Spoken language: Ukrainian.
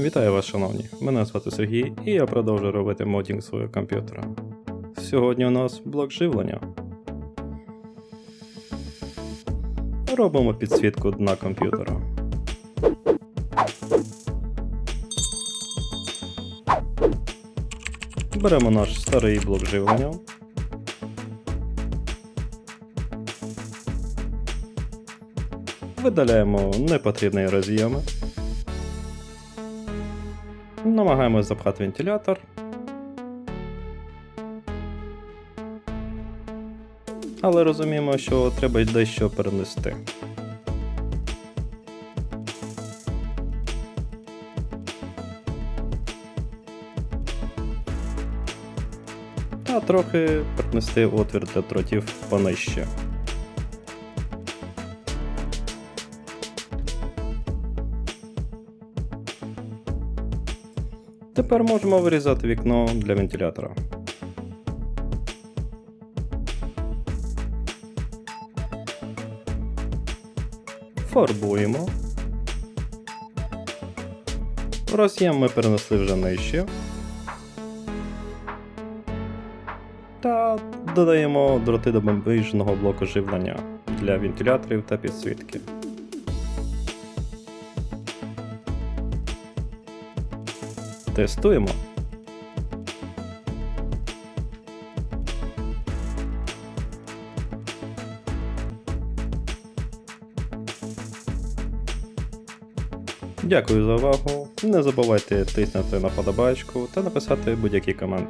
Вітаю вас, шановні! Мене звати Сергій і я продовжую робити модінг свого комп'ютера. Сьогодні у нас блок живлення. Робимо підсвітку дна комп'ютера. Беремо наш старий блок живлення. Видаляємо непотрібні роз'єми. Намагаємось запхати вентилятор. Але розуміємо, що треба дещо перенести. Та трохи перенести отвір для дротів понижче. Тепер можемо вирізати вікно для вентилятора. Фарбуємо. Роз'єм ми перенесли вже нижче. Та додаємо дроти до бомбижного блоку живлення для вентиляторів та підсвітки. Тестуємо. Дякую за увагу. Не забувайте тиснути на подобачку та написати будь-який комент.